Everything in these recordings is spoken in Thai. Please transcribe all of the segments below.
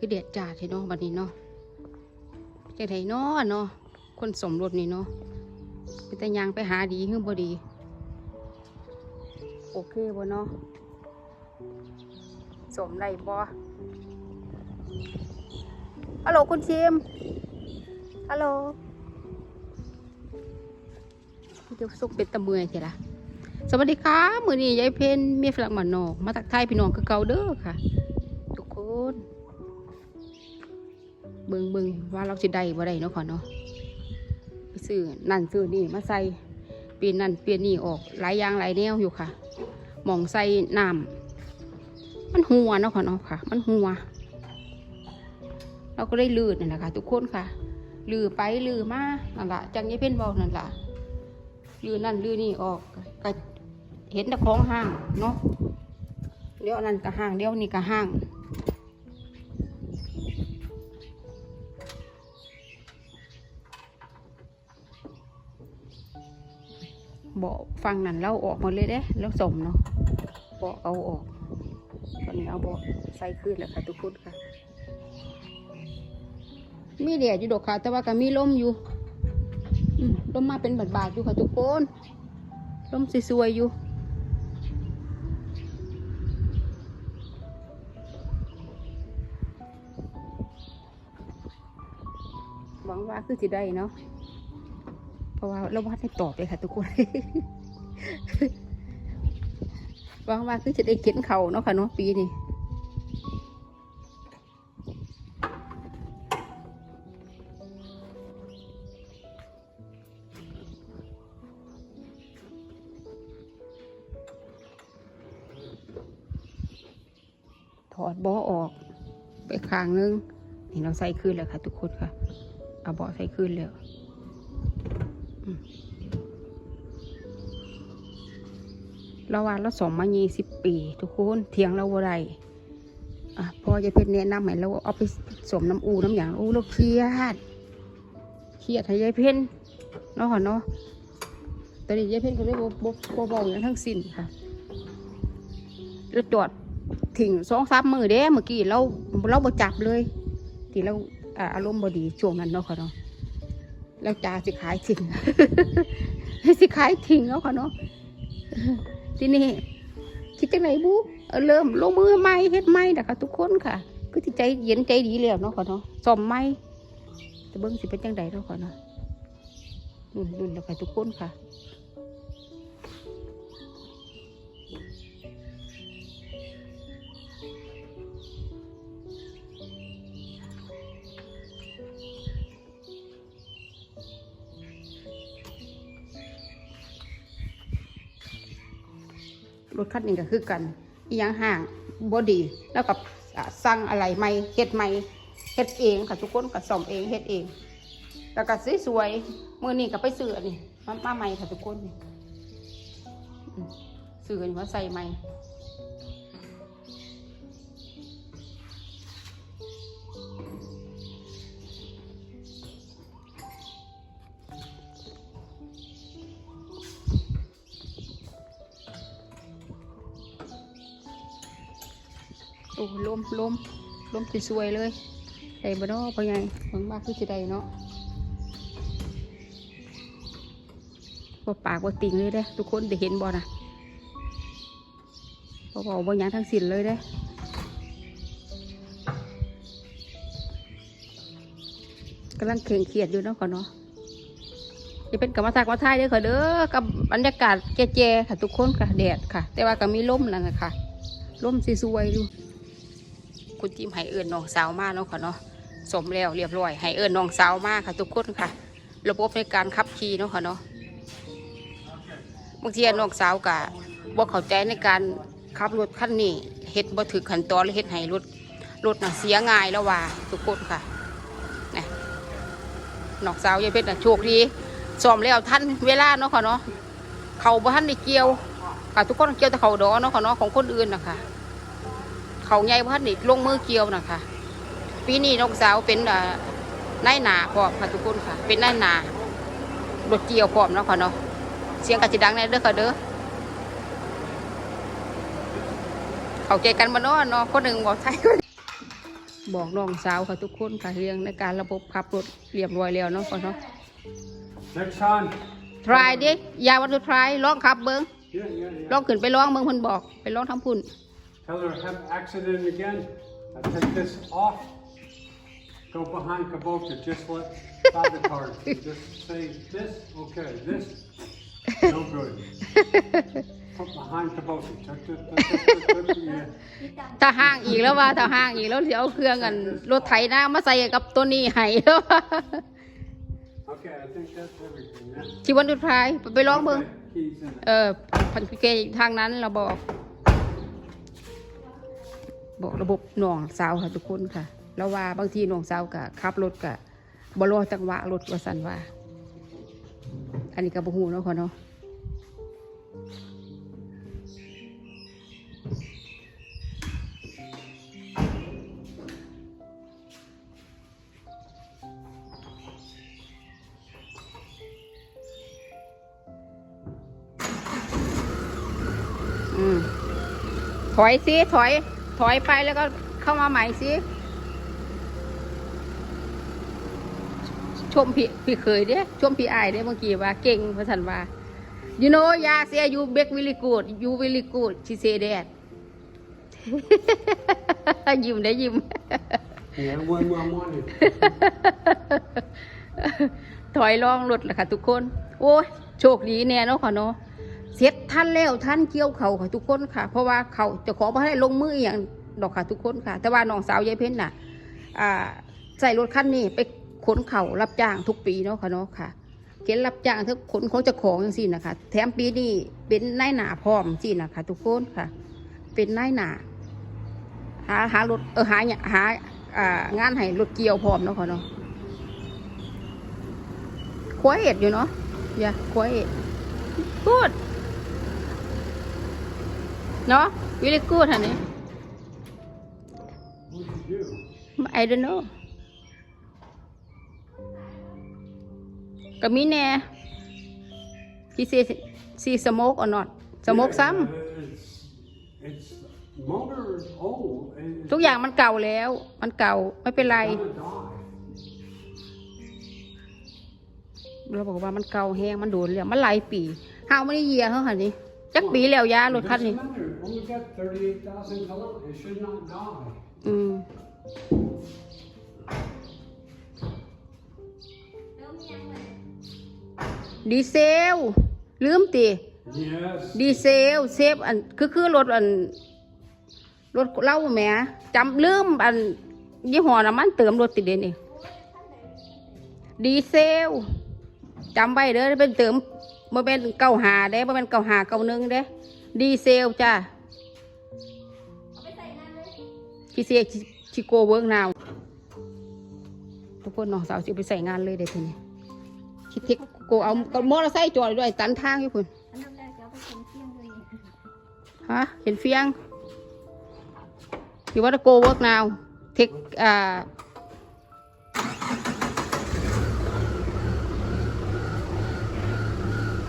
คือเด็ดจ่าเทเนาะบัดนี้เนาะจะไดเนาะเนาะคนสมรสนี่เนาะไปแต่ยางไปหาดีคือบ่ดี โอเคบ่เนาะสมได้บ่ฮัลโหลคุณชิมฮัลโหลเดี๋ยวสุกเป็นตะเมือยเถอะล่ะสวัสดีค่ะมือนี้ยายเพนเมียฝรั่งมานนอก มาตักไทยพี่น้องคือเก่าเด้อค่ะ ทุกคน เบิงเบิงว่าเราจะได้บ่ได้เนาะขอเนาะไปซื้อนั่นซื้อนี่มาใส่เปลี่ยนนั่นเปลี่ยนนี่ออกหลายอย่างหลายแนวอยู่ค่ะหมองใส่น้ำมันหัวเนาะขอเนาะค่ะ มันหัว เราก็ได้ลืดนั่นแหละค่ะ ทุกคนค่ะ ลือไปลือมานั่นละจังยายเพ่นบอกนั่นละลือนั่นลือนี่ออกก็เห็นแต่ของห้างเนาะเดี๋ยวนั่นก็ห้างเดี๋ยวนี่ก็ห้าง บอกฟังนั่นเราออกหมดเลยเด้แล้วสมเนาะบอกเอาออกตอนนี้เอาบอกใส่ขึ้นแล้วค่ะทุกคนค่ะ มีแดดอยู่ดอกค่ะ แต่ว่าก็มีลมอยู่ลมมาเป็นบาดๆอยู่ค่ะทุกคนลมสวยๆอยู่หวังว่าคือจะได้เนาะ เพราะว่าเราวัดให้ตอบเลยค่ะ ทุกคนหวังว่าคือจะได้เข็นเขาเนาะค่ะเนาะปีนี้ถอดบาะออก ไปข้างนึงนี่เราใส่ขึ้นแล้วค่ะ ทุกคนค่ะ เอาเบาะใส่ขึ้นแล้ว เราว่าเราสมมายี่สิบปี ทุกคนเถียงเราบ่ได้อะพอจะเป็นแนะนำให้เราเอาไปสมน้ำอูน้ำอย่างอูเราเครียดเครียดให้ยายเพ่นเนาะค่ะเนาะตอนนี้ยายเพ่นก็เลยบ่บ่บ่เบาอย่างทั้งสิ้นค่ะแล้วจอดทิ้งสองสามมือเด้เมื่อกี้เราเราบ่จับเลย ที่เราอารมณ์บดีช่วงนั้นเนาะค่ะเนาะแล้วจ่าสิขายทิ้งสิขายทิ้งเนาะค่ะเนาะ ทีนี้คิดจังไหนบุเเริ่มลงมือไหม่เฮ็ดไหม่นะคะทุกคนค่ะคือที่ใจเย็นใจดีแล้วเนาะค่ะเนาะสอมไหม่แต่เบิ้งสิเป็นจังไดเนาะค่ะเนาะนุ่นรุ่นแล้วค่ะทุกคนค่ะ รถคันนี้ก็คือกันอียังห่างบอดีแล้วก็อ่าสั่งอะไรใหม่เฮ็ดใหม่เฮ็ดเองค่ะทุกคนก็ซ่อมเองเฮ็ดเอง แล้วก็สวยๆมือนี้ก็ไปซื้ออันนี้มามาใหม่ค่ะทุกคนนี่อืมซื้ออันนี้มาใส่ใหม่ โอ้ล้มล้มล้มสวยเลยได้บ่เนาะพ่อใหญ่เบิ่งมาคือสิได้เนาะบ่าปากบ่าติ่งเลยเด้ทุกคนได้เห็นบ่นะบ่เว้าบ่หยังทั้งสิ้นเลยเด้กำลังเคร่งเครียดอยู่เนาะค่ะเนาะจะเป็นกรรมฐานกรรมฐานเด้อค่ะเด้อกับบรรยากาศแจ่ๆค่ะทุกคนค่ะแดดค่ะ แต่ว่าก็มีลมนั่นนะค่ะลมสวยๆอยู่ คุณจิมให้เอิญน้องสาวมาเนาะค่ะเนาะสมแล้วเรียบร้อยให้เอิญน้องสาวมาค่ะ ทุกคนค่ะ ระบบในการขับขี่เนาะค่ะเนาะบางทีน้องสาวกะบ่เข้าใจในการขับรถคันนี้เฮ็ดบ่ถึกขั้นตอนหรือเฮ็ดให้รถรถน่ะเสียง่ายแล้วว่าทุกคนค่ะนี่น้องสาวยายเพชรน่ะโชคดีซ้อมแล้วทันเวลาเนาะค่ะเนาะเขาบ่ทันได้เกี่ยวค่ะทุกคนเกี่ยวแต่เขาดอเนาะค่ะเนาะของคนอื่นนะคะ เขาใหญ่พันนี่ลงมือเกี่ยวนะคะปีนี้น้องสาวเป็นอ่านายหนาพร้อมค่ะทุกคนค่ะ เป็นนายหนารถเกี่ยวพร้อมเนาะค่ะเนาะเสียงกระจิดังในเด้อค่ะเด้อเข้าใจกันมาเนาะเนาะคนหนึ่งบอกไทยคนบอกน้องสาวค่ะทุกคนค่ะเรื่องในการระบบขับรถเรียบร้อยแล้วเนาะก่อนเนาะ Next time. try ดิ อย่าว่าจะ try ลองขับเบิ้ง Yeah, yeah, ล yeah. องขึ้นไปลองเบิ้งเพิ่นบอก ไปลองทำพุ่น Tell her have accident again. I take this off. Go behind Kabota. Just let stop the car. Just say this. Okay, this. No good. Put behind Kabota. Tuck, tuck, tuck, tuck, tuck, tuck, yeah. ถ้าห้างอีกแล้วว่าถ้าห้างอีกแล้วเดี๋ยวเอาเครื่องกันรถไถหน้ามาใส่กับตัวนี้ให้แล้วว่า Okay, I think that's everything. Yeah. ชิวันดู try ไปลองเบิ้ง Okay, Keys in it. เออพันเกยทางนั้นเราบอก บอกระบบหน่องสาวค่ะทุกคนค่ะ แล้วว่าบางทีหน่องสาวกะขับรถกะบรอจังหวะรถว่าสันว่า อันนี้ก็บ่ฮู้เนาะค่ะเนาะอืมถอยสิถอย ถอยไปแล้วก็เข้ามาใหม่สิ ชมพี่พี่เคยเด้ชมพี่อายเด้เมื่อกี้ว่าเก่งพระสันว่า you know ยาเสีย you back really good you really good she say that ยิ้มได้ยิ้ม Yeah, one more morning. ถอยล่องรถแหละค่ะทุกคน โอ้ยโชคดีแน่เนาะค่ะเนาะ เสร็จท่านแล้วท่านเกี่ยวเขาค่ะทุกคนค่ะ เพราะว่าเขาจะขอมาให้ลงมืออย่างดอกค่ะทุกคนค่ะ แต่ว่าน้องสาวยายเพ้นน่ะใส่รถคันนี้ไปขนเขารับจ้างทุกปีเนาะค่ะเนาะค่ะเข็นรับจ้างทั้งขนของจ้าของอย่างสินะคะ แถมปีนี้เป็นนายหนาพร้อมสินะคะ ทุกคนค่ะ เป็นนายหนาหาหารถเออหาเนี่ยหาอ่างานให้รถเกี่ยวพร้อมเนาะค่ะเนาะ quiet you know yeah quiet good no really good honey What'd you do? I don't know ก็มีแน่ he say see smoke or not smoke Yeah, some It's, it's motor is old. It's ทุกอย่างมันเก่าแล้ว มันเก่า ไม่เป็นไร gonna die. เราบอกว่ามันเก่าแห้ง มันโดนแล้ว มันหลายปีห้าวไม่ได้เยียเขาค่ะนี่ จักปีแล้วยารถคัน Doesn't นี้ matter. Only got thirty-eight thousand kilometers. It should not die. อืม ดีเซล ลืมตี Yes. ดีเซลเซฟอันคือคือรถอันรถเล่าแหมจำลืมอันยี่ห้อน้ำมันเติมรถติดเดนนี่ดีเซลจำไว้เด้อเป็นเติม มาเป็นเก้าหาเด้มาเป็นเก้าหาเก้าหนึ่งเด้ดีเซลจ้าชิเซชิโกเวิร์กนาวทุกคนน้องสาวสิไปใส่งานเลยเด้ทีนี้ชิเทคโกเอาเอามอเตอร์ไซค์จอดด้วยตันทางอยู่คุณอันดับแรกจะเอาไปเป็นเที่ยงเลยนี่ฮะเห็นเฟียง you want to go work now take uh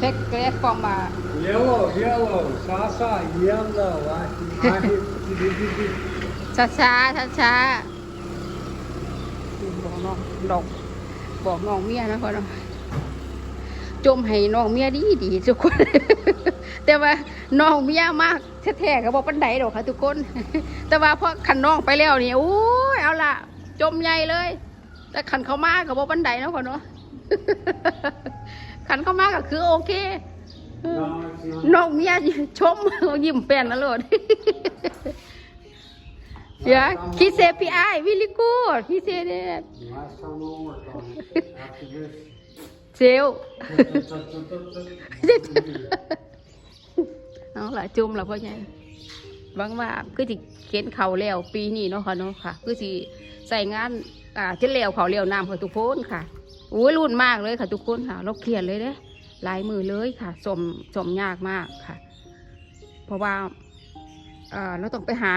take grab from uh Yellow, yellow, Sasa, yellow. I, I, ช้าช้าช้าช้าบอกน้องดอกบอกน้องเมียนะพ่อเนาะจมให้น้องเมียดีดีทุกคน แต่ว่าน้องเมียมากแท้ๆก็บอกปันไดดอกค่ะทุกคน แต่ว่าพอขันน้องไปแล้วนี่โอ้ยเอาละจมใหญ่เลย แต่ขันเขามากกับบอกปันไดเนาะพ่อเนาะ ขันเขามากก็คือโอเค no, it's not. น้องเมียชมยิ้มแป้นนะโลด Yeah, he said PI really good. He said that. Last time we'll work on it. After this. เซลเอาละจุ่มละพ่อใหญ่หวังว่าคือสิเข็นเขาแล้วปีนี้เนาะค่ะเนาะค่ะ คือสิใส่งานอ่าเจะแล้วเขาเลี้ยวน้ำค่ะทุกคนค่ะ โอ้ยรุ่นมากเลยค่ะทุกคนค่ะเราเครียดเลยเด้หลายมือเลยค่ะสมสมยากมากค่ะ เพราะว่าเออเราต้องไปหา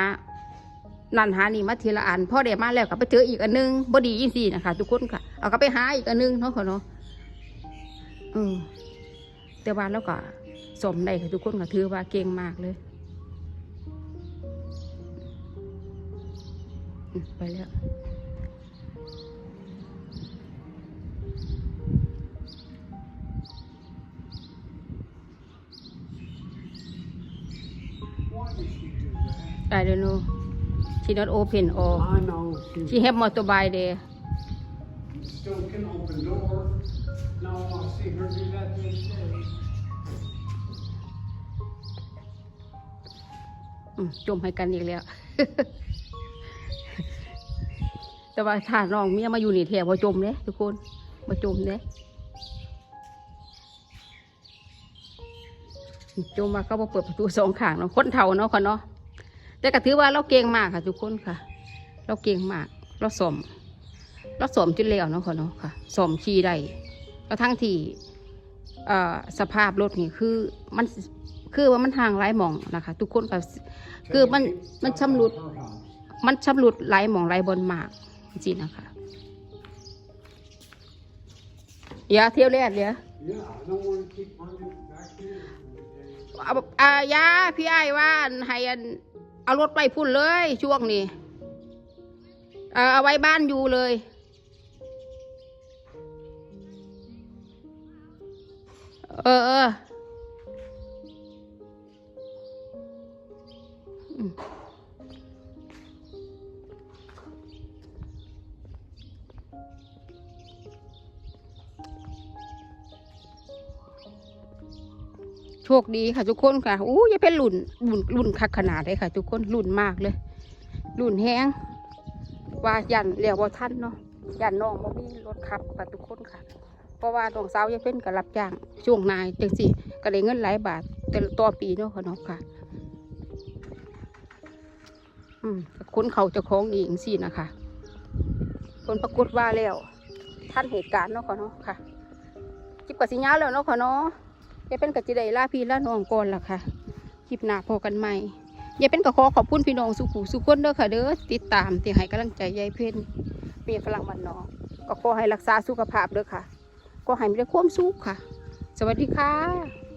นันหานี่มาทีละอันพ่อเดี๋ยวมาแล้วก็ไปเจออีกอันนึงบดียิ่งสี่นะคะทุกคนค่ะเอาก็ไปหาอีกอันนึงเนาะค่ะเนาะเออแต่ว่าแล้วก็สมได้ค่ะทุกคนก็ถือว่าเก่งมากเลยไปแล้ว I don't know she not open or I know, she she have motorbike there still can open door. Now I see her do that the other day. อืมจมให้กันอีกแล้ว แต่ว่าถ้าน้องเมียมาอยู่นี่แถวบ่จมเด้ทุกคนบ่จมเด้จมมาเขาบ่เปิดประตูสองข้างเนาะคนเฒ่าเนาะค่ะเนาะ แต่ก็ถือว่าเราเก่งมากค่ะ ทุกคนค่ะ เราเก่งมาก เราสมเราสมจนแล้วเนาะค่ะเนาะค่ะสมขี่ได้แล้วทั้งที่สภาพรถนี่คือมันคือว่ามันทางหลายหมองนะคะ ทุกคนก็คือมันมันชำรุด มันชำรุดไหลายหมองไหลายบนมากจริงนะคะอย่าเที่ยวแรกเดี๋ยวอาอายาพี่ไอ้ว่าให้ เอารถไปพุ่นเลย ช่วงนี้เอาเอาไว้บ้านอยู่เลย เออเออ ชคดีค่ะทุกคนค่ะอู้ยเป็นรุ่นรุ่นรุ่นคักขนาดเลยค่ะ ทุกคนรุ่นมากเลยรุ่นแห้งว่ายันเรียกว่าท่านเนาะยันน้องบ่มีรถขับค่ะทุกคนค่ะเพราะว่าน้องสาวยายเป็นก็รับจ้างช่วงนายจังสิก็ได้เงินหลายบาทแต่ต่อปีเนาะค่ะเนาะค่ะ อืมคนเขาจะคล้องเองสินะคะคนปรากฏว่าแล้วท่านเหตุการณ์เนาะค่ะเนาะค่ะจิบกับสิญญาแล้วเนาะค่ะเนาะ ยายเป็นกับจิได้ลาพี่ลาน้องก่อนล่ะค่ะคลิปหน้าพอกันใหม่ยายเป็นกับขอขอบคุณพี่น้องสุขุสุขคนเด้อค่ะเด้อติดตามที่ให้กำลังใจยายเพ่นเมียฝรั่งมันนอกก็ขอให้รักษาสุขภาพเด้อค่ะ ก็ให้มีแต่ความสุขค่ะ สวัสดีค่ะ